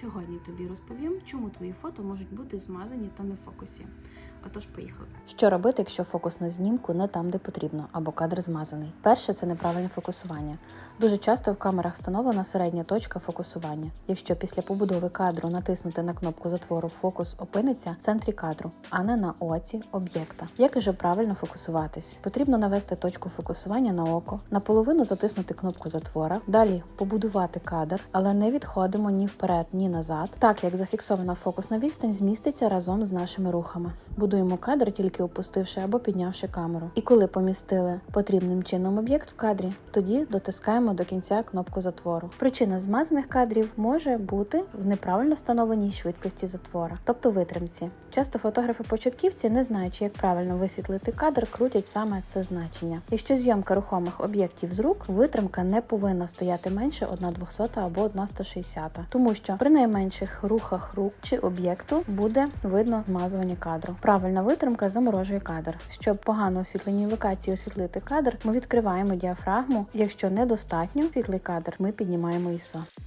Сьогодні тобі розповім, чому твої фото можуть бути змазані та не в фокусі. Отож, поїхали. Що робити, якщо фокус на знімку не там, де потрібно, або кадр змазаний? Перше це неправильне фокусування. Дуже часто в камерах встановлена середня точка фокусування. Якщо після побудови кадру натиснути на кнопку затвору фокус опиниться в центрі кадру, а не на оці об'єкта. Як же правильно фокусуватись? Потрібно навести точку фокусування на око, наполовину затиснути кнопку затвора, далі побудувати кадр, але не відходимо ні вперед, ні назад, так як зафіксована фокусна відстань зміститься разом з нашими рухами. Будуємо кадр тільки опустивши або піднявши камеру. І коли помістили потрібним чином об'єкт в кадрі, тоді дотискаємо до кінця кнопку затвору. Причина змазаних кадрів може бути в неправильно встановленій швидкості затвора, тобто витримці. Часто фотографи-початківці, не знаючи, як правильно висвітлити кадр, крутять саме це значення. Якщо зйомка рухомих об'єктів з рук, витримка не повинна стояти менше 1,200 або 1,160, тому що при найменших рухах рук чи об'єкту буде видно змазування кадру. Правильна витримка заморожує кадр. Щоб погано освітленій локації освітлити кадр, ми відкриваємо діафрагму. Якщо недостатньо світлий кадр, ми піднімаємо ISO.